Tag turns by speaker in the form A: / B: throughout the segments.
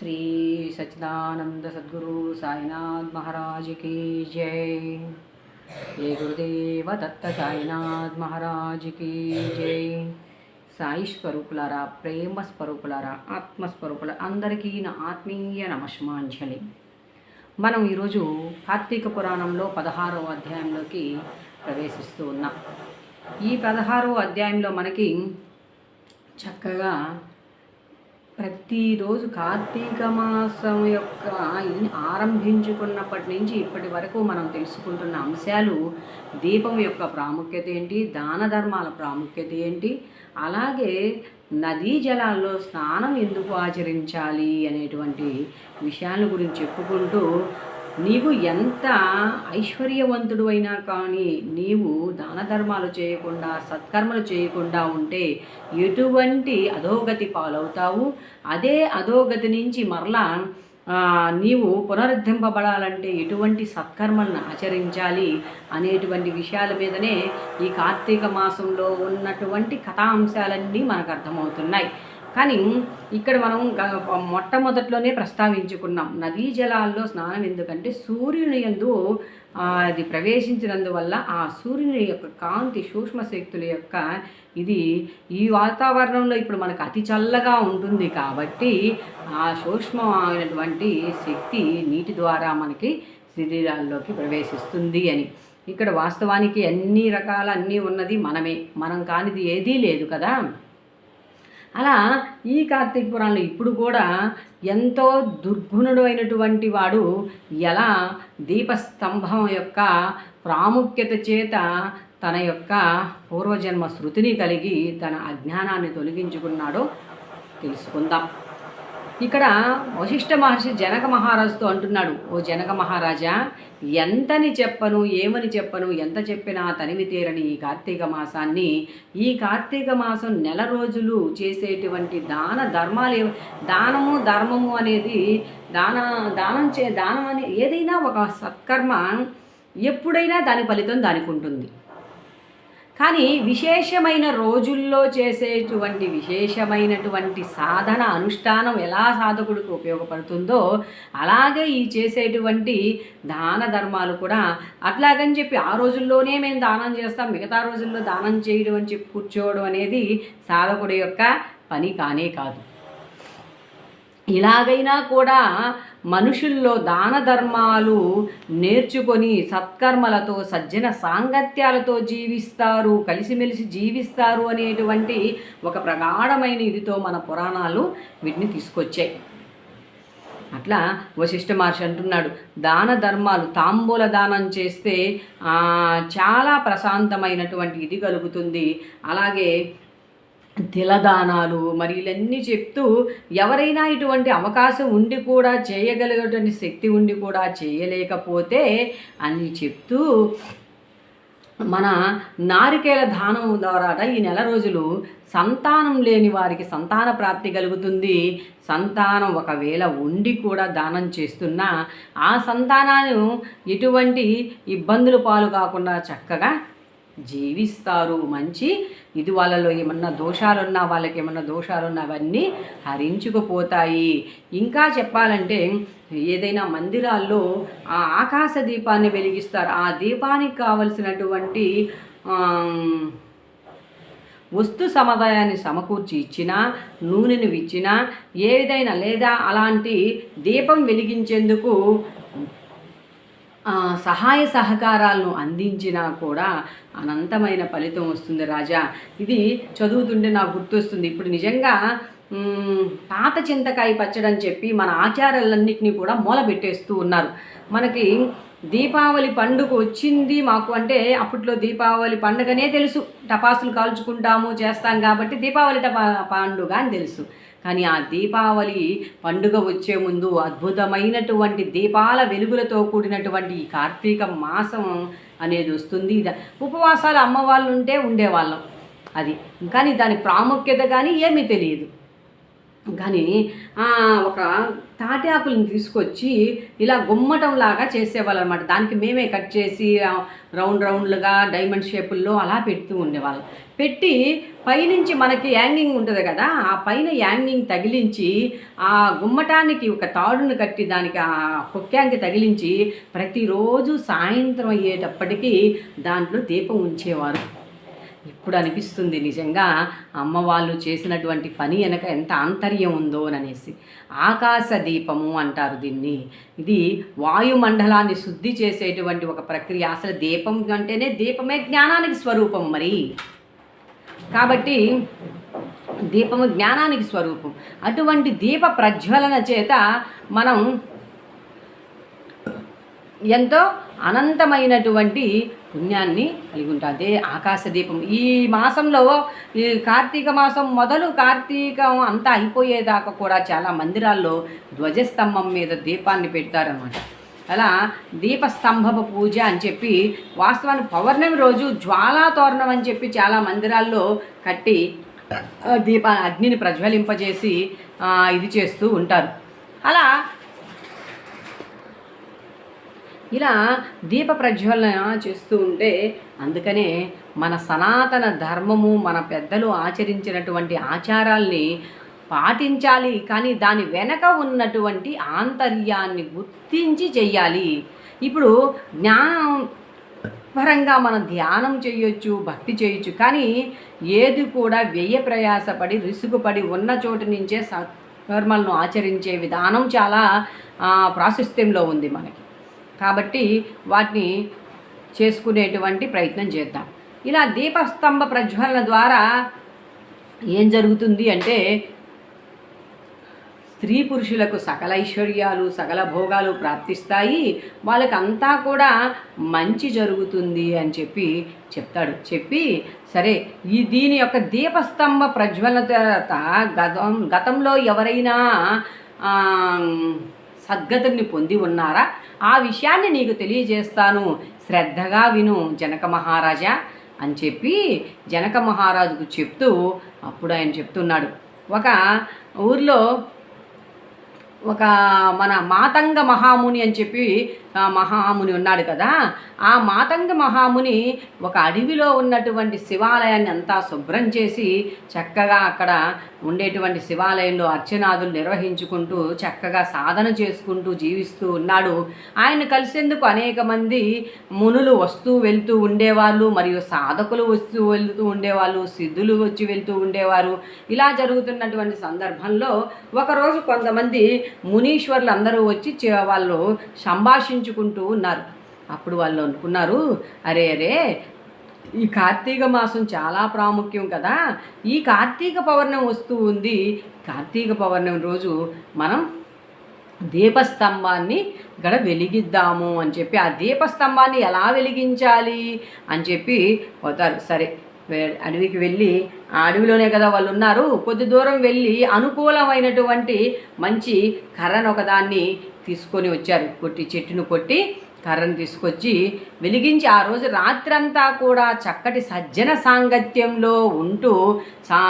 A: శ్రీ సచిదానంద సద్గురు సాయినాథ్ మహారాజుకి జై ఏ గురుదేవ దత్త సాయినాథ్ మహారాజుకి జై సాయి స్వరూపులారా ప్రేమ స్వరూపులారా ఆత్మస్వరూపుల అందరికీ నా ఆత్మీయ నమస్మాంజలి మనం ఈరోజు కార్తీక పురాణంలో పదహారవ అధ్యాయంలోకి ప్రవేశిస్తూ ఉన్నాం. ఈ పదహారవ అధ్యాయంలో మనకి చక్కగా ప్రతిరోజు కార్తీక మాసం యొక్క ఆరంభించుకున్నప్పటి నుంచి ఇప్పటి వరకు మనం తెలుసుకుంటున్న అంశాలు దీపం యొక్క ప్రాముఖ్యత ఏంటి దాన ధర్మాల ప్రాముఖ్యత ఏంటి అలాగే నదీ జలాల్లో స్నానం ఎందుకు ఆచరించాలి అనేటువంటి విషయాల గురించి చెప్పుకుంటూ నీవు ఎంత ఐశ్వర్యవంతుడు అయినా కానీ నీవు దాన ధర్మాలు చేయకుండా సత్కర్మలు చేయకుండా ఉంటే ఎటువంటి అధోగతి పాలవుతావు? అదే అధోగతి నుంచి మరలా నీవు పునరుద్ధరింపబడాలంటే ఎటువంటి సత్కర్మలను ఆచరించాలి అనేటువంటి విషయాల మీదనే ఈ కార్తీక మాసంలో ఉన్నటువంటి కథాంశాలన్నీ మనకు అర్థమవుతున్నాయి. కానీ ఇక్కడ మనం మొట్టమొదట్లోనే ప్రస్తావించుకున్నాం నదీ జలాల్లో స్నానం ఎందుకంటే సూర్యుని యందు అది ప్రవేశించినందువల్ల ఆ సూర్యుని యొక్క కాంతి సూక్ష్మ శక్తుల యొక్క ఇది ఈ వాతావరణంలో ఇప్పుడు మనకు అతి చల్లగా ఉంటుంది కాబట్టి ఆ సూక్ష్మమైనటువంటి శక్తి నీటి ద్వారా మనకి శరీరాల్లోకి ప్రవేశిస్తుంది అని. ఇక్కడ వాస్తవానికి అన్ని రకాల అన్నీ ఉన్నది మనమే. మనం కానిది ఏదీ లేదు కదా. అలా ఈ కార్తీక పురాణంలో ఇప్పుడు కూడా ఎంతో దుర్గుణుడు అయినటువంటి వాడు ఎలా దీపస్తంభం యొక్క ప్రాముఖ్యత చేత తన యొక్క పూర్వజన్మ శృతిని కలిగి తన అజ్ఞానాన్ని తొలగించుకున్నాడో తెలుసుకుందాం. ఇక్కడ వశిష్ఠ మహర్షి జనక మహారాజుతో అంటున్నాడు ఓ జనక మహారాజా ఎంతని చెప్పను ఏమని చెప్పను ఎంత చెప్పినా తనివి తీరని ఈ కార్తీక మాసాన్ని ఈ కార్తీక మాసం నెల రోజులు చేసేటువంటి దాన ధర్మాలు దానము ధర్మము అనేది దాన దానం చే దానం అనే ఏదైనా ఒక సత్కర్మ ఎప్పుడైనా దాని ఫలితం దానికి ఉంటుంది. కానీ విశేషమైన రోజుల్లో చేసేటువంటి విశేషమైనటువంటి సాధన అనుష్ఠానం ఎలా సాధకుడికి ఉపయోగపడుతుందో అలాగే ఈ చేసేటువంటి దాన ధర్మాలు కూడా అట్లాగని చెప్పి ఆ రోజుల్లోనే మేము దానం చేస్తాం మిగతా రోజుల్లో దానం చేయడం అని చెప్పి కూర్చోవడం అనేది సాధకుడి యొక్క పని కానే కాదు. ఇలాగైనా కూడా మనుషుల్లో దాన ధర్మాలు నేర్చుకొని సత్కర్మలతో సజ్జన సాంగత్యాలతో జీవిస్తారు కలిసిమెలిసి జీవిస్తారు అనేటువంటి ఒక ప్రగాఢమైన ఇదితో మన పురాణాలు వీటిని తీసుకొచ్చాయి. అట్లా వశిష్ఠ మహర్షి అంటున్నాడు దాన ధర్మాలు తాంబూల దానం చేస్తే చాలా ప్రశాంతమైనటువంటి ఇది కలుగుతుంది. అలాగే తిలదానాలు మరి ఇవన్నీ చెప్తూ ఎవరైనా ఇటువంటి అవకాశం ఉండి కూడా చేయగలిగేటువంటి శక్తి ఉండి కూడా చేయలేకపోతే అని చెప్తూ మన నారికేల దానం ద్వారా ఈ నెల రోజులు సంతానం లేని వారికి సంతాన ప్రాప్తి కలుగుతుంది. సంతానం ఒకవేళ ఉండి కూడా దానం చేస్తున్నా ఆ సంతానాన్ని ఎటువంటి ఇబ్బందులు పాలు కాకుండా చక్కగా జీవిస్తారు. మంచి ఇది వాళ్ళలో ఏమన్నా దోషాలున్నా వాళ్ళకి ఏమన్నా దోషాలున్నా అవన్నీ హరించుకుపోతాయి. ఇంకా చెప్పాలంటే ఏదైనా మందిరాల్లో ఆ ఆకాశ దీపాన్ని వెలిగిస్తారు. ఆ దీపానికి కావలసినటువంటి వస్తు సముదాయాన్ని సమకూర్చి ఇచ్చినా నూనెను ఇచ్చినా ఏ విధైనా లేదా అలాంటి దీపం వెలిగించేందుకు సహాయ సహకారాలను అందించినా కూడా అనంతమైన ఫలితం వస్తుంది రాజా. ఇది చదువుతుంటే నాకు గుర్తొస్తుంది. ఇప్పుడు నిజంగా పాత చింతకాయ పచ్చడని చెప్పి మన ఆచారాలన్నింటినీ కూడా మూలబెట్టేస్తూ ఉన్నారు. మనకి దీపావళి పండుగ వచ్చింది మాకు అంటే అప్పట్లో దీపావళి పండుగనే తెలుసు. టపాసులు కాల్చుకుంటాము చేస్తాం కాబట్టి దీపావళి టపా పండుగ అని తెలుసు. కానీ ఆ దీపావళి పండుగ వచ్చే ముందు అద్భుతమైనటువంటి దీపాల వెలుగులతో కూడినటువంటి ఈ కార్తీక మాసం అనేది వస్తుంది. ఉపవాసాలు అమ్మవాళ్ళు ఉంటే ఉండేవాళ్ళం. అది. కానీ దాని ప్రాముఖ్యత కానీ ఏమీ తెలియదు. కానీ ఒక తాటి ఆకులను తీసుకొచ్చి ఇలా గుమ్మటం లాగా చేసేవాళ్ళు అనమాట దానికి మేమే కట్ చేసి రౌండ్ రౌండ్లుగా డైమండ్ షేపుల్లో అలా పెడుతూ ఉండేవాళ్ళం. పెట్టి పైనుంచి మనకి యాంగింగ్ ఉంటుంది కదా ఆ పైన యాంగింగ్ తగిలించి ఆ గుమ్మటానికి ఒక తాడును కట్టి దానికి ఆ కుక్యాంకి తగిలించి ప్రతిరోజు సాయంత్రం అయ్యేటప్పటికీ దాంట్లో దీపం ఉంచేవారు. ఇప్పుడు అనిపిస్తుంది నిజంగా అమ్మ వాళ్ళు చేసినటువంటి పని వెనక ఎంత ఆంతర్యం ఉందో అనేసి. ఆకాశ దీపము అంటారు దీన్ని. ఇది వాయుమండలాన్ని శుద్ధి చేసేటువంటి ఒక ప్రక్రియ. అసలు దీపం అంటేనే దీపమే జ్ఞానానికి స్వరూపం మరి. కాబట్టి దీపము జ్ఞానానికి స్వరూపం. అటువంటి దీప ప్రజ్వలన చేత మనం ఎంతో అనంతమైనటువంటి పుణ్యాన్ని కలిగి ఉంటాం అదే ఆకాశ దీపం. ఈ మాసంలో ఈ కార్తీక మాసం మొదలు కార్తీకం అంతా అయిపోయేదాకా కూడా చాలా మందిరాల్లో ధ్వజస్తంభం మీద దీపాన్ని పెడతారనమాట అలా దీపస్తంభపు పూజ అని చెప్పి వాస్తవానికి పౌర్ణమి రోజు జ్వాలా తోరణం అని చెప్పి చాలా మందిరాల్లో కట్టి దీప అగ్నిని ప్రజ్వలింపజేసి ఇది చేస్తూ ఉంటారు. అలా ఇలా దీప ప్రజ్వలన చేస్తూ ఉంటే అందుకనే మన సనాతన ధర్మము మన పెద్దలు ఆచరించినటువంటి ఆచారాల్ని పాటించాలి కానీ దాని వెనక ఉన్నటువంటి ఆంతర్యాన్ని గుర్తించి చెయ్యాలి. ఇప్పుడు జ్ఞానం పరంగా మనం ధ్యానం చేయొచ్చు భక్తి చేయొచ్చు కానీ ఏది కూడా వ్యయ ప్రయాసపడి రిసుగుపడి ఉన్న చోటు నుంచే సత్కర్మలను ఆచరించే విధానం చాలా ప్రాశస్త్యంలో ఉంది మనకి. కాబట్టి వాటిని చేసుకునేటువంటి ప్రయత్నం చేద్దాం. ఇలా దీపస్తంభ ప్రజ్వలన ద్వారా ఏం జరుగుతుంది అంటే స్త్రీ పురుషులకు సకల ఐశ్వర్యాలు సకల భోగాలు ప్రాప్తిస్తాయి. వాళ్ళకంతా కూడా మంచి జరుగుతుంది అని చెప్పి చెప్తాడు. చెప్పి సరే ఈ దీని యొక్క దీపస్తంభ ప్రజ్వలన తర్వాత గతం గతంలో ఎవరైనా సద్గతిని పొంది ఉన్నారా? ఆ విషయాన్ని నీకు తెలియజేస్తాను. శ్రద్ధగా విను జనక మహారాజా అని చెప్పి జనక మహారాజుకు చెప్తూ అప్పుడు ఆయన చెప్తున్నాడు. ఒక ఊర్లో ఒక మన మాతంగ మహాముని అని చెప్పి మహాముని ఉన్నాడు కదా ఆ మాతంగ మహాముని ఒక అడవిలో ఉన్నటువంటి శివాలయాన్ని అంతా శుభ్రం చేసి చక్కగా అక్కడ ఉండేటువంటి శివాలయంలో అర్చనాదులు నిర్వహించుకుంటూ చక్కగా సాధన చేసుకుంటూ జీవిస్తూ ఉన్నాడు. ఆయన కలిసేందుకు అనేక మంది మునులు వస్తూ వెళ్తూ ఉండేవాళ్ళు మరియు సాధకులు వస్తూ వెళ్తూ ఉండేవాళ్ళు సిద్ధులు వచ్చి వెళ్తూ ఉండేవారు. ఇలా జరుగుతున్నటువంటి సందర్భంలో ఒకరోజు కొంతమంది మునీశ్వర్లు అందరూ వచ్చి వాళ్ళు సంభాషించ ఆలోచించుకుంటూ ఉన్నారు. అప్పుడు వాళ్ళు అనుకున్నారు అరే అరే ఈ కార్తీక మాసం చాలా ప్రాముఖ్యం కదా. ఈ కార్తీక పౌర్ణమి వస్తూ ఉంది. కార్తీక పౌర్ణమి రోజు మనం దీపస్తంభాన్ని ఇక్కడ వెలిగిద్దాము అని చెప్పి ఆ దీపస్తంభాన్ని ఎలా వెలిగించాలి అని చెప్పి పోతారు. సరే అడవికి వెళ్ళి ఆ అడవిలోనే కదా వాళ్ళు ఉన్నారు. కొద్ది దూరం వెళ్ళి అనుకూలమైనటువంటి మంచి కర్రను ఒకదాన్ని తీసుకొని వచ్చారు. కొట్టి చెట్టును కొట్టి కర్రను తీసుకొచ్చి వెలిగించి ఆ రోజు రాత్రంతా కూడా చక్కటి సజ్జన సాంగత్యంలో ఉంటూ సా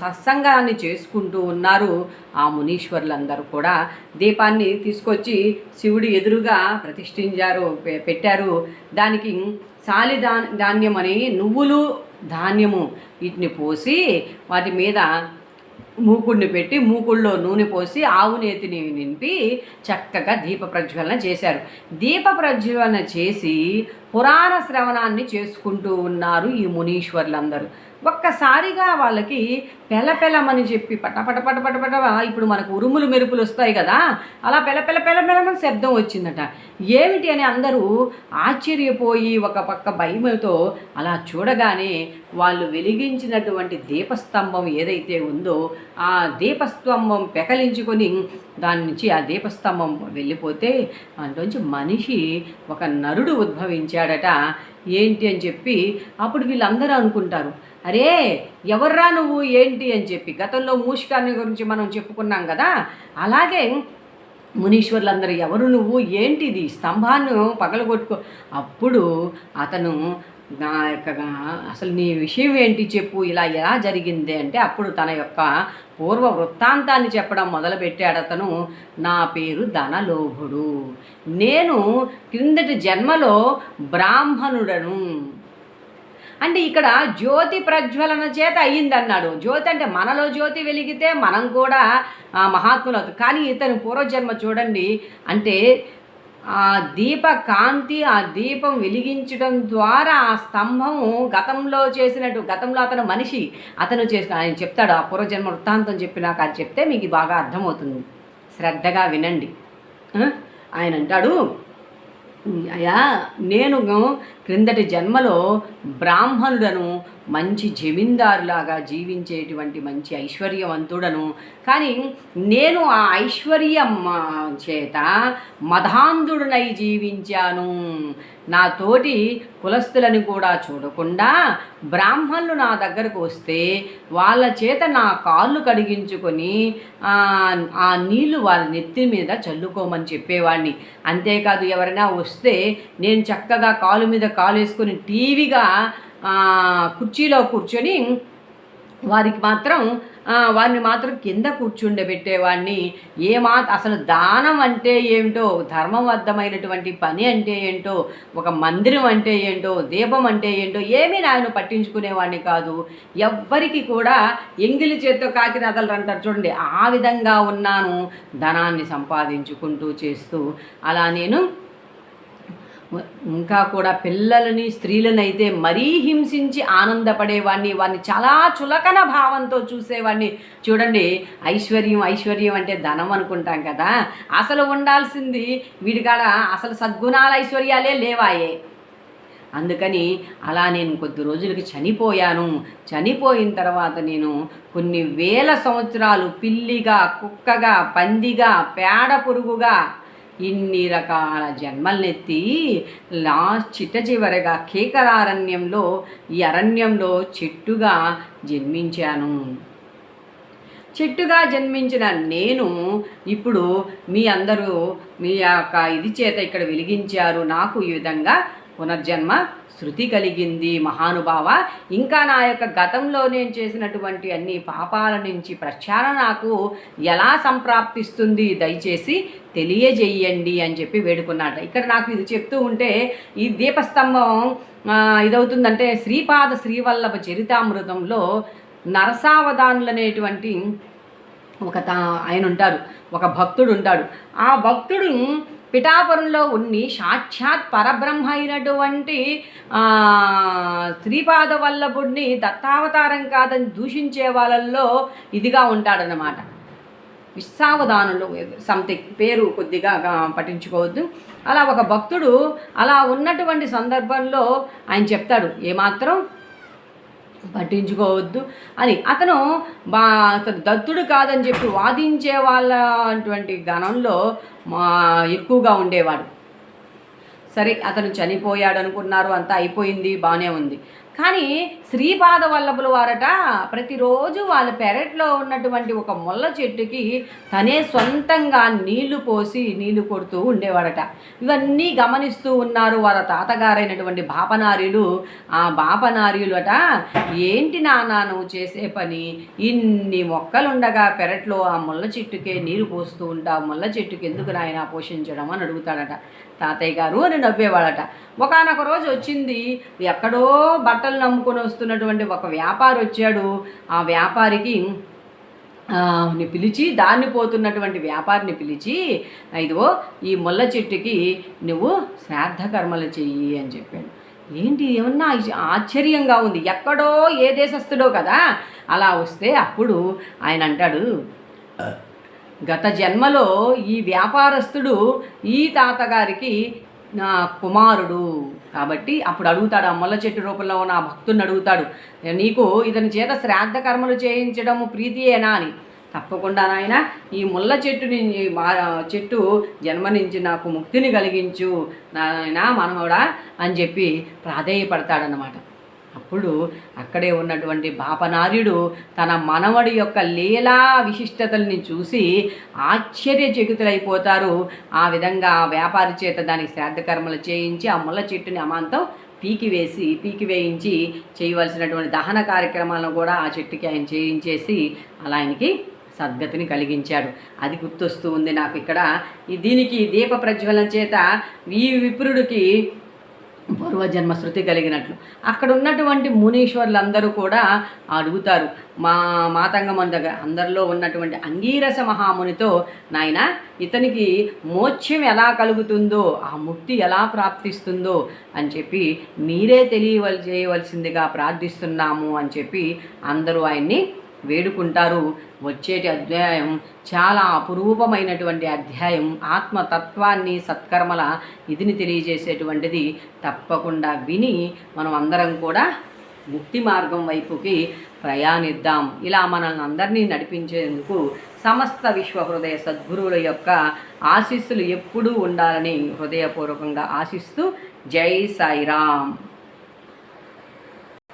A: సత్సంగాన్ని చేసుకుంటూ ఉన్నారు ఆ మునీశ్వరులందరూ కూడా. దీపాన్ని తీసుకొచ్చి శివుడి ఎదురుగా ప్రతిష్ఠించారు పె- పెట్టారు. దానికి సాలి దా ధాన్యం అని నువ్వులు ధాన్యము వీటిని పోసి వాటి మీద మూకుడిని పెట్టి మూకుళ్ళో నూనె పోసి ఆవు నేతిని నింపి చక్కగా దీప ప్రజ్వలన చేశారు. దీప ప్రజ్వలన చేసి పురాణ శ్రవణాన్ని చేసుకుంటూ ఉన్నారు ఈ మునీశ్వర్లందరూ. ఒక్కసారిగా వాళ్ళకి పెలపెలమని చెప్పి పట పట పట పట పట ఇప్పుడు మనకు ఉరుములు మెరుపులు వస్తాయి కదా అలా పెలపెల పెల పెలమని శబ్దం వచ్చిందట. ఏమిటి అని అందరూ ఆశ్చర్యపోయి ఒక పక్క భయముతో అలా చూడగానే వాళ్ళు వెలిగించినటువంటి దీపస్తంభం ఏదైతే ఉందో ఆ దీపస్తంభం పెకలించుకొని దాని నుంచి ఆ దీపస్తంభం వెళ్ళిపోతే అందులోంచి మనిషి ఒక నరుడు ఉద్భవించాడట. ఏంటి అని చెప్పి అప్పుడు వీళ్ళందరూ అనుకుంటారు అరే ఎవర్రా నువ్వు? ఏంటి? అని చెప్పి. గతంలో మూషికాన్ని గురించి మనం చెప్పుకున్నాం కదా. అలాగే మునీశ్వర్లందరూ ఎవరు నువ్వు? ఏంటిది? స్తంభాన్ని పగలగొట్టుకో. అప్పుడు అతను నా యొక్క అసలు నీ విషయం ఏంటి చెప్పు ఇలా ఎలా జరిగింది అంటే అప్పుడు తన యొక్క పూర్వ వృత్తాంతాన్ని చెప్పడం మొదలుపెట్టాడు అతను. నా పేరు ధనలోభుడు. నేను క్రిందటి జన్మలో బ్రాహ్మణుడను. అంటే ఇక్కడ జ్యోతి ప్రజ్వలన చేత అయ్యిందన్నాడు. జ్యోతి అంటే మనలో జ్యోతి వెలిగితే మనం కూడా ఆ, మహాత్ములు అవుతాం కానీ ఇతని పూర్వజన్మ చూడండి అంటే ఆ దీప కాంతి ఆ దీపం వెలిగించడం ద్వారా ఆ స్తంభము గతంలో చేసినట్టు గతంలో అతను మనిషి అతను చేసిన ఆయన చెప్తాడు ఆ పూర్వజన్మ వృత్తాంతం చెప్పినాక అది చెప్తే మీకు బాగా అర్థమవుతుంది. శ్రద్ధగా వినండి. ఆయన అంటాడు అయ్యా నేను క్రిందటి జన్మలో బ్రాహ్మణుడను మంచి జమీందారులాగా జీవించేటువంటి మంచి ఐశ్వర్యవంతుడను. కానీ నేను ఆ ఐశ్వర్యం చేత మధాంధుడనై జీవించాను. నా తోటి కులస్తులను కూడా చూడకుండా బ్రాహ్మణులు నా దగ్గరకు వస్తే వాళ్ళ చేత నా కాళ్ళు కడిగించుకొని ఆ, నీళ్ళు వాళ్ళ నెత్తి మీద చల్లుకోమని చెప్పేవాడిని అంతేకాదు ఎవరైనా వస్తే నేను చక్కగా కాలు మీద కాలు వేసుకొని టీవీగా కుర్చీలో కూర్చొని వారికి మాత్రం వారిని మాత్రం కింద కూర్చుండబెట్టేవాడిని. ఏమా అసలు దానం అంటే ఏమిటో ధర్మబద్ధమైనటువంటి పని అంటే ఏంటో ఒక మందిరం అంటే ఏంటో దీపం అంటే ఏంటో ఏమీ ఆయన పట్టించుకునేవాడిని కాదు. ఎవ్వరికి కూడా ఎంగిలి చేత్తో కాకిన అదలు అంటారు చూడండి. ఆ విధంగా ఉన్నాను ధనాన్ని సంపాదించుకుంటూ చేస్తూ. అలా నేను ఇంకా కూడా పిల్లలని స్త్రీలను అయితే మరీ హింసించి ఆనందపడేవాడిని వాడిని చాలా చులకన భావంతో చూసేవాడిని చూడండి ఐశ్వర్యం ఐశ్వర్యం అంటే ధనం అనుకుంటాం కదా. అసలు ఉండాల్సింది వీడికాడ అసలు సద్గుణాల ఐశ్వర్యాలే లేవాయే. అందుకని అలా నేను కొద్ది రోజులకి చనిపోయాను. చనిపోయిన తర్వాత నేను కొన్ని వేల సంవత్సరాలు పిల్లిగా కుక్కగా పందిగా పేడ పురుగుగా ఇన్ని రకాల జన్మలనెత్తి లాస్ట్ చిట్ట చివరగా కేకరారణ్యంలో ఈ అరణ్యంలో చెట్టుగా జన్మించాను. చెట్టుగా జన్మించిన నేను ఇప్పుడు మీ అందరూ మీ యొక్క ఇది చేత ఇక్కడ వెలిగించారు. నాకు ఈ విధంగా పునర్జన్మ శృతి కలిగింది. మహానుభావ ఇంకా నా యొక్క గతంలో నేను చేసినటువంటి అన్ని పాపాల నుంచి ప్రక్షాళన నాకు ఎలా సంప్రాప్తిస్తుంది దయచేసి తెలియజేయండి అని చెప్పి వేడుకున్నాట. ఇక్కడ నాకు ఇది చెప్తూ ఉంటే ఈ దీపస్తంభం ఇదవుతుందంటే శ్రీపాద శ్రీవల్లభ చరితామృతంలో నరసావధానులు అనేటువంటి ఒక తా ఆయన ఉంటారు ఒక భక్తుడు ఉంటాడు ఆ భక్తుడు పిఠాపురంలో ఉన్ని సాక్షాత్ పరబ్రహ్మ అయినటువంటి శ్రీపాద వల్లభుడిని దత్తావతారం కాదని దూషించే వాళ్ళల్లో ఇదిగా ఉంటాడనమాట విశ్వావధానులు సంథింగ్ పేరు కొద్దిగా పఠించుకోవద్దు అలా ఒక భక్తుడు అలా ఉన్నటువంటి సందర్భంలో ఆయన చెప్తాడు ఏమాత్రం పట్టించుకోవద్దు అని. అతను బా అతను దత్తుడు కాదని చెప్పి వాదించే వాళ్ళ అటువంటి గణంలో మా ఎక్కువగా ఉండేవాడు. సరే అతను చనిపోయాడు అనుకున్నారు అంతా అయిపోయింది బాగానే ఉంది. కానీ శ్రీపాద వల్లభుల వారట ప్రతిరోజు వాళ్ళ పెరట్లో ఉన్నటువంటి ఒక ముళ్ళ చెట్టుకి తనే సొంతంగా నీళ్ళు పోసి నీళ్ళు కొడుతూ ఉండేవాడట. ఇవన్నీ గమనిస్తూ ఉన్నారు వాళ్ళ తాతగారైనటువంటి బాపనార్యులు. ఆ బాపనార్యులట ఏంటి నాన్న నువ్వు చేసే పని? ఇన్ని మొక్కలుండగా పెరట్లో ఆ ముళ్ళ చెట్టుకే నీరు పోస్తూ ఉంటావు ముళ్ళ చెట్టుకి ఎందుకు నాయన పోషించడం? అని అడుగుతాడట. తాతయ్య గారు అని నవ్వేవాడట ఒకనొక రోజు వచ్చింది ఎక్కడో బట్టలు నమ్ముకొని వస్తున్నటువంటి ఒక వ్యాపారి వచ్చాడు. ఆ వ్యాపారికి ని పిలిచి దాన్ని పోతున్నటువంటి వ్యాపారిని పిలిచి ఇదిగో ఈ ముళ్ళ చెట్టుకి నువ్వు శ్రాద్ధ కర్మలు చెయ్యి అని చెప్పాడు. ఏంటి ఏమన్నా ఆశ్చర్యంగా ఉంది? ఎక్కడో ఏ దేశస్థుడో కదా. అలా వస్తే అప్పుడు ఆయన అంటాడు గత జన్మలో ఈ వ్యాపారస్తుడు ఈ తాతగారికి నా కుమారుడు. కాబట్టి అప్పుడు అడుగుతాడు ఆ ముళ్ళ చెట్టు రూపంలో ఉన్న ఆ అడుగుతాడు నీకు ఇతని చేత శ్రాద్ధ కర్మలు చేయించడం ప్రీతియేనా? అని. తప్పకుండా నాయన ఈ ముళ్ళ చెట్టుని మా చెట్టు జన్మనించి నాకు ముక్తిని కలిగించు నాయన మనవడా అని చెప్పి ప్రాధేయపడతాడనమాట అప్పుడు అక్కడే ఉన్నటువంటి బాపనార్యుడు తన మనవడి యొక్క లీలా విశిష్టతల్ని చూసి ఆశ్చర్యచకితులైపోతారు. ఆ విధంగా వ్యాపారి చేత దాని శ్రాద్ధకర్మలు చేయించి ఆ ముళ్ళ చెట్టుని అమాంతం పీకి వేసి పీకి వేయించి చేయవలసినటువంటి దహన కార్యక్రమాలను కూడా ఆ చెట్టుకి ఆయన చేయించేసి అలా ఆయనకి సద్గతిని కలిగించాడు. అది గుర్తొస్తూ ఉంది నాకు ఇక్కడ. దీనికి దీప ప్రజ్వలన చేత ఈ విప్రుడికి పూర్వజన్మ శృతి కలిగినట్లు. అక్కడ ఉన్నటువంటి మునీశ్వరులందరూ కూడా అడుగుతారు మా మాతంగమ్మ దగ్గర అందరిలో ఉన్నటువంటి అంగీరస మహామునితో నాయన ఇతనికి మోక్షం ఎలా కలుగుతుందో ఆ ముక్తి ఎలా ప్రాప్తిస్తుందో అని చెప్పి మీరే తెలియవల్ చేయవలసిందిగా ప్రార్థిస్తున్నాము అని చెప్పి అందరూ ఆయన్ని వేడుకుంటారు. వచ్చేటి అధ్యాయం చాలా అపురూపమైనటువంటి అధ్యాయం. ఆత్మతత్వాన్ని సత్కర్మల ఇదిని తెలియజేసేటువంటిది తప్పకుండా విని మనం అందరం కూడా ముక్తి మార్గం వైపుకి ప్రయాణిద్దాం. ఇలా మనల్ని అందరినీ నడిపించేందుకు సమస్త విశ్వ హృదయ సద్గురువుల యొక్క ఆశీస్సులు ఎప్పుడూ ఉండాలని హృదయపూర్వకంగా ఆశిస్తూ జై సాయిరామ్.